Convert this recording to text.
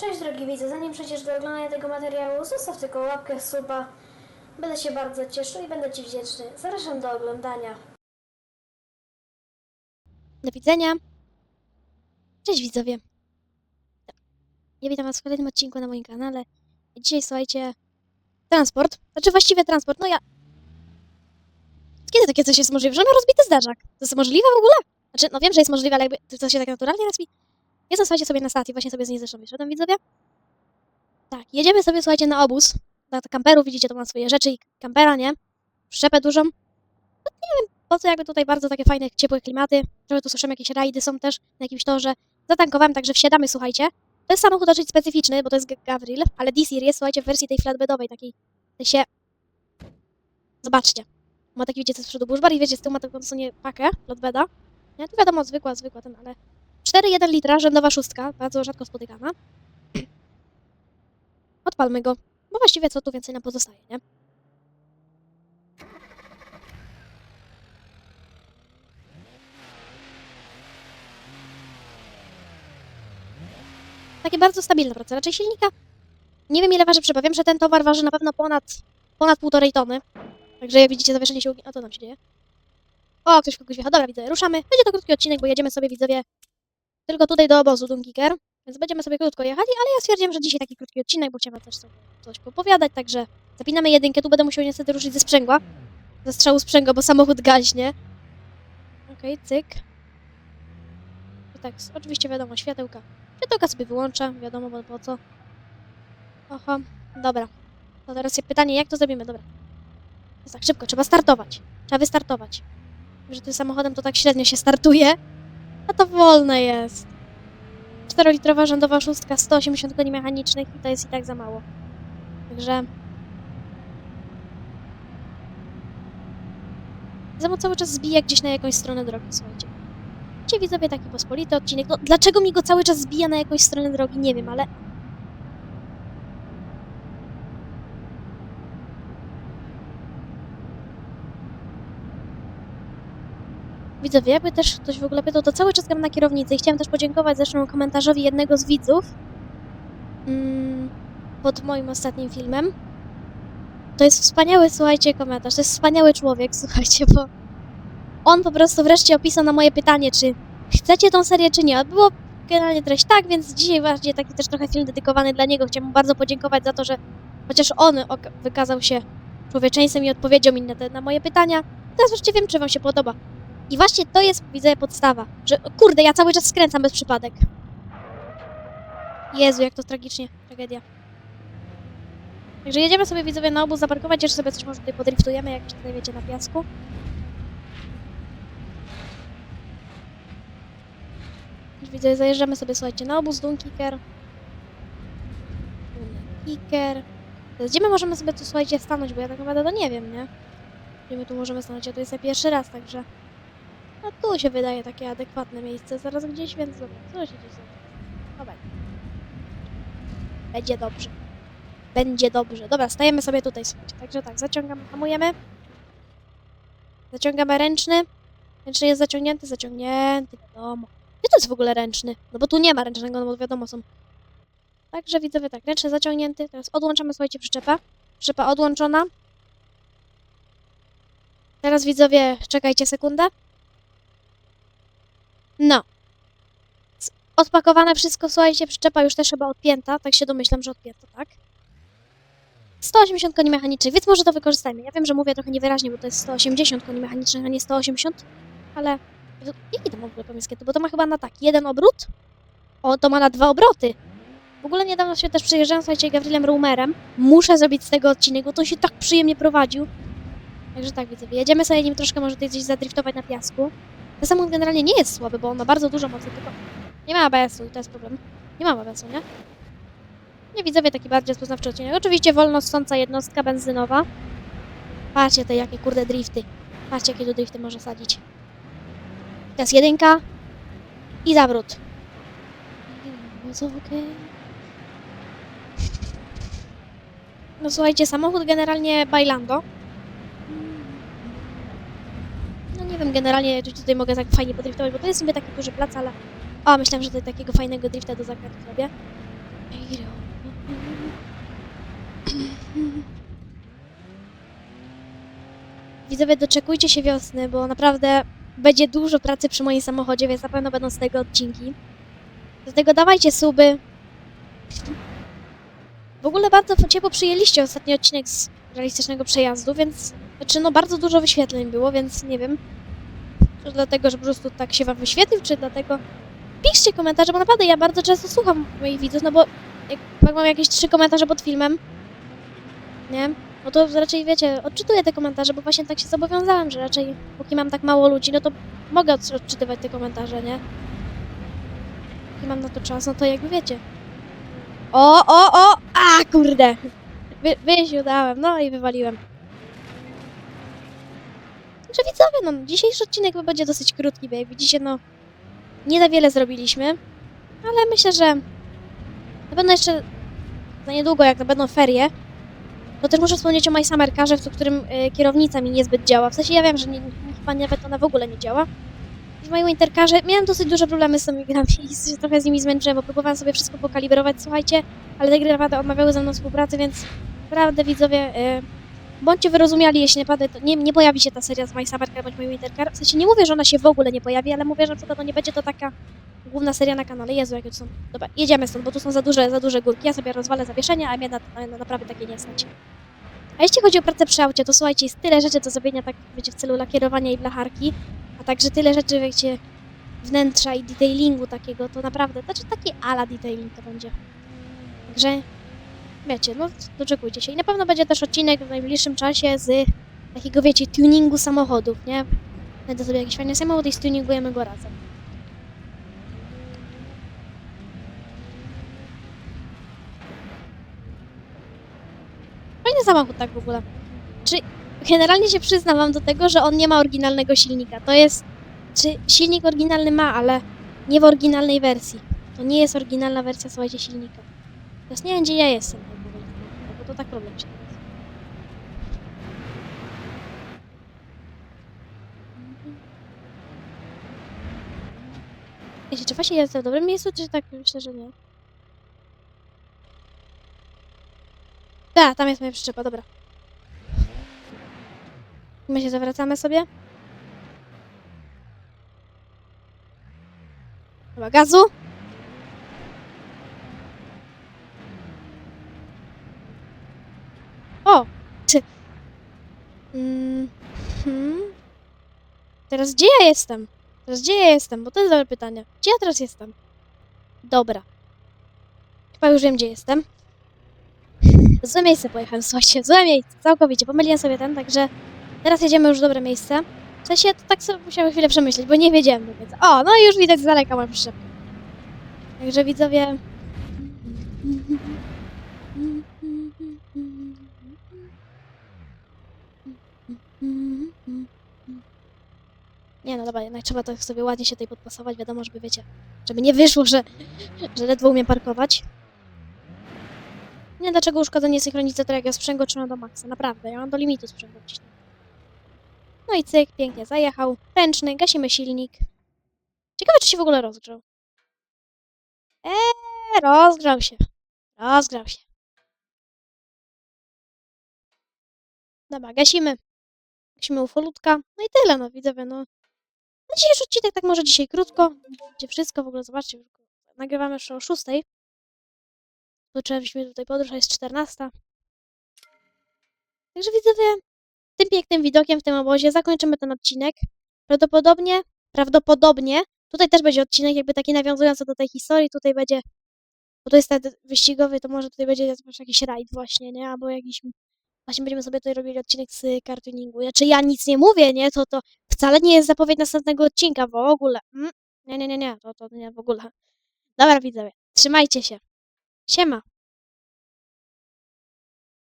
Cześć drogi widzu, zanim przejdziesz do oglądania tego materiału, zostaw tylko łapkę suba. Będę się bardzo cieszył i będę Ci wdzięczny. Zapraszam do oglądania. Do widzenia. Cześć widzowie. Ja witam was w kolejnym odcinku na moim kanale. Dzisiaj słuchajcie, transport. Znaczy właściwie transport, no ja... Kiedy takie coś jest możliwe? Że ma rozbity zderzak. To jest możliwe w ogóle? Znaczy, no wiem, że jest możliwe, ale jakby to się tak naturalnie rozbi... Jestem, słuchajcie, sobie na stacji, właśnie sobie z niej zresztą wyszedłem, widzowie. Tak, jedziemy sobie, słuchajcie, na obóz. Na kamperów, widzicie, to ma swoje rzeczy i kampera, nie? Przyczepę dużą. No, nie wiem, po co jakby tutaj bardzo takie fajne, ciepłe klimaty. Trochę tu słyszymy jakieś rajdy są też na jakimś torze. Zatankowałem, także wsiadamy, słuchajcie. To jest samochód dosyć specyficzny, bo to jest Gavril, ale D-Series jest, słuchajcie, w wersji tej flatbedowej, takiej, tej się... Zobaczcie. Ma taki, wiecie, z przodu bushbar i wiecie, z tyłu ma taką, co nie, pakę, flatbeda. Nie, tu wiadomo, zwykła, zwykła ten, ale... 4,1 litra, rzędowa szóstka, bardzo rzadko spotykana. Odpalmy go, bo właściwie co tu więcej nam pozostaje, nie? Takie bardzo stabilne prace. Raczej silnika. Nie wiem ile waży przypa. Wiem, że ten towar waży na pewno ponad, ponad półtorej tony. Także jak widzicie, zawieszenie się... A co tam się dzieje? O, ktoś kogoś wjechał. Dobra, widzę. Ruszamy. Będzie to krótki odcinek, bo jedziemy sobie, widzowie, tylko tutaj do obozu Dunkiker. Więc będziemy sobie krótko jechali, ale ja stwierdziłem, że dzisiaj taki krótki odcinek, bo chciałam też sobie coś popowiadać, także zapinamy jedynkę. Tu będę musiał niestety ruszyć ze sprzęgła. Ze strzału sprzęgła, bo samochód gaśnie. Okej, cyk. I tak, oczywiście wiadomo, światełka. Światełka sobie wyłączę, wiadomo, bo po co. Oho, dobra. To teraz się pytanie, jak to zrobimy? Dobra. Jest tak, szybko, trzeba startować. Trzeba wystartować. Że tym samochodem to tak średnio się startuje, a to wolne jest. 4-litrowa rzędowa szóstka, 180 koni mechanicznych i to jest i tak za mało. Także... Zamo cały czas zbija gdzieś na jakąś stronę drogi, słuchajcie. Dzisiaj widzowie taki pospolity odcinek. No, dlaczego mi go cały czas zbija na jakąś stronę drogi, nie wiem, ale... Widzowie, jakby też ktoś w ogóle pytał, to cały czas gram na kierownicy i chciałem też podziękować zresztą komentarzowi jednego z widzów mm, pod moim ostatnim filmem. To jest wspaniały, słuchajcie, komentarz. To jest wspaniały człowiek, słuchajcie, bo on po prostu wreszcie opisał na moje pytanie, czy chcecie tą serię, czy nie. Było generalnie treść tak, więc dzisiaj właśnie taki też trochę film dedykowany dla niego. Chciałem mu bardzo podziękować za to, że chociaż on wykazał się człowieczeństwem i odpowiedział mi na, te, na moje pytania. Teraz wreszcie wiem, czy wam się podoba. I właśnie to jest, widzę, podstawa, że kurde, ja cały czas skręcam bez przypadek. Jezu, jak to tragicznie, tragedia. Także jedziemy sobie, widzowie, na obóz zaparkować, jeszcze sobie coś może tutaj podriftujemy, jak tutaj wiecie, na piasku. Widzę, zajeżdżamy sobie, słuchajcie, na obóz Dunkiker. Dunkiker. Gdzie my możemy sobie tu, słuchajcie, stanąć, bo ja tak naprawdę to nie wiem, nie? Gdzie my tu możemy stanąć, ja to jest na pierwszy raz, także... No tu się wydaje takie adekwatne miejsce, zaraz gdzieś, więc dobra, co się dzieje? Dobra. Będzie dobrze. Będzie dobrze. Dobra, stajemy sobie tutaj, słuchajcie. Także tak, zaciągamy, hamujemy. Zaciągamy ręczny. Ręczny jest zaciągnięty, zaciągnięty, wiadomo. Gdzie to jest w ogóle ręczny? No bo tu nie ma ręcznego, no bo wiadomo są. Także widzowie tak, ręczny zaciągnięty. Teraz odłączamy, słuchajcie, przyczepę. Przyczepa odłączona. Teraz widzowie, czekajcie sekundę. No. Odpakowane wszystko, słuchajcie, przyczepa już też chyba odpięta, tak się domyślam, że odpięta, tak? 180 koni mechanicznych, więc może to wykorzystajmy. Ja wiem, że mówię trochę niewyraźnie, bo to jest 180 koni mechanicznych, a nie 180, ale... Jaki to ma w ogóle pomysł? Bo to ma chyba na tak, jeden obrót? O, to ma na dwa obroty. W ogóle niedawno się też przyjeżdżałem, słuchajcie, Gawrilem Rumerem. Muszę zrobić z tego odcinek, bo to się tak przyjemnie prowadził. Także tak, widzę. Jedziemy sobie nim troszkę może gdzieś zadriftować na piasku. Samochód generalnie nie jest słaby, bo on ma bardzo dużo mocy, tylko nie ma ABS-u i to jest problem. Nie ma ABS-u, nie? Nie widzowie taki bardziej rozpoznawczy odcinek. Oczywiście wolno ssąca jednostka benzynowa. Patrzcie te jakie kurde drifty. Patrzcie jakie tu drifty może sadzić. Teraz jedynka i zawrót. Okej. No słuchajcie, samochód generalnie Bailando. No nie wiem, generalnie czy tutaj mogę tak fajnie podriftować, bo to jest sobie taki duży plac, ale... O, myślałem, że tutaj takiego fajnego drifta do zakrętu zrobię. Widzowie, doczekujcie się wiosny, bo naprawdę będzie dużo pracy przy moim samochodzie, więc na pewno będą z tego odcinki. Dlatego dawajcie suby. W ogóle bardzo ciepło przyjęliście ostatni odcinek z realistycznego przejazdu, więc znaczy no bardzo dużo wyświetleń było, więc nie wiem. Czy dlatego, że po prostu tak się wam wyświetlił, czy dlatego... Piszcie komentarze, bo naprawdę ja bardzo często słucham moich widzów, no bo jak, mam jakieś trzy komentarze pod filmem, nie? No to raczej wiecie, odczytuję te komentarze, bo właśnie tak się zobowiązałam, że raczej póki mam tak mało ludzi, no to mogę odczy- odczytywać te komentarze, nie? Póki mam na to czas, no to jakby wiecie. O, o, o! A, kurde! Wy, wyjść udałem, no i wywaliłem. Także widzowie, no, dzisiejszy odcinek będzie dosyć krótki, bo jak widzicie, no, nie za wiele zrobiliśmy, ale myślę, że na pewno jeszcze za niedługo, jak będą ferie, to też muszę wspomnieć o My Summer Carze, w którym y, kierownica mi niezbyt działa. W sensie ja wiem, że nie, chyba nawet ona w ogóle nie działa. I w moim Intercarze miałem dosyć duże problemy z tymi grami i się trochę z nimi zmęczyłem, bo próbowałam sobie wszystko pokalibrować, słuchajcie, ale te gry naprawdę odmawiały ze mną współpracy, więc naprawdę widzowie, y, bądźcie wyrozumiali, jeśli naprawdę to nie, nie pojawi się ta seria z My Summer Car bądź My Winter W sensie nie mówię, że ona się w ogóle nie pojawi, ale mówię, że na przykład nie będzie to taka główna seria na kanale. Jezu, jakie to są... Dobra, jedziemy stąd, bo tu są za duże, za duże górki. Ja sobie rozwalę zawieszenie, a mnie na, na, na takie nie stać. A jeśli chodzi o pracę przy aucie, to słuchajcie, jest tyle rzeczy do zrobienia, tak wiecie, w celu lakierowania i blacharki, a także tyle rzeczy, wiecie, wnętrza i detailingu takiego, to naprawdę, znaczy taki ala detailing to będzie. Także, wiecie, no doczekujcie się. I na pewno będzie też odcinek w najbliższym czasie z takiego, wiecie, tuningu samochodów, nie? Będę sobie jakiś fajny samochód i stuningujemy go razem. Fajny samochód tak w ogóle. Czy generalnie się przyznam wam do tego, że on nie ma oryginalnego silnika. To jest. Czy silnik oryginalny ma, ale nie w oryginalnej wersji. To nie jest oryginalna wersja, słuchajcie, silnika. Teraz nie wiem, gdzie ja jestem, tak problem się. Wiecie, czy właśnie jestem w dobrym miejscu, czy tak myślę, że nie? Tak, tam jest moja przyczepa, dobra. My się zawracamy sobie. Dobra, gazu. O! Czy... Mm, hmm. Teraz gdzie ja jestem? Teraz gdzie ja jestem? Bo to jest dobre pytanie. Gdzie ja teraz jestem? Dobra. Chyba już wiem, gdzie jestem. Złe miejsce pojechałem, słuchajcie, złe miejsce, całkowicie. Pomyliłem sobie ten, także teraz jedziemy już w dobre miejsce. W sensie to tak sobie musiałem chwilę przemyśleć, bo nie wiedziałem do końca. O, no i już widać z daleka mam przyczepkę. Także widzowie... Nie no dobra, jednak trzeba to sobie ładnie się tutaj podpasować, wiadomo, żeby wiecie, żeby nie wyszło, że, że ledwo umiem parkować. Nie dlaczego uszkodzenie synchronizatora, jak ja sprzęgło trzymam do maksa. Naprawdę, ja mam do limitu sprzęgło wciśnięte. No i cyk, pięknie zajechał. Ręczny, gasimy silnik. Ciekawe, czy się w ogóle rozgrzał. Eee, rozgrzał się. Rozgrzał się. Dobra, gasimy. Gasimy ufolutka. No i tyle, no widzowie, no. No dzisiejszy odcinek tak może dzisiaj krótko. Gdzie wszystko w ogóle, zobaczcie. Nagrywamy już o 6. Zaczęliśmy tutaj podróż, a jest 14. Także widzowie, tym pięknym widokiem w tym obozie zakończymy ten odcinek. Prawdopodobnie, prawdopodobnie, tutaj też będzie odcinek jakby taki nawiązujący do tej historii, tutaj będzie, bo to jest ten wyścigowy, to może tutaj będzie jakiś rajd właśnie, nie? Albo jakiś, właśnie będziemy sobie tutaj robili odcinek z cartooningu. Znaczy ja nic nie mówię, nie? To, to wcale nie jest zapowiedź następnego odcinka, w ogóle. Mm? Nie, nie, nie, nie, to, to nie w ogóle. Dobra widzowie, trzymajcie się. Siema.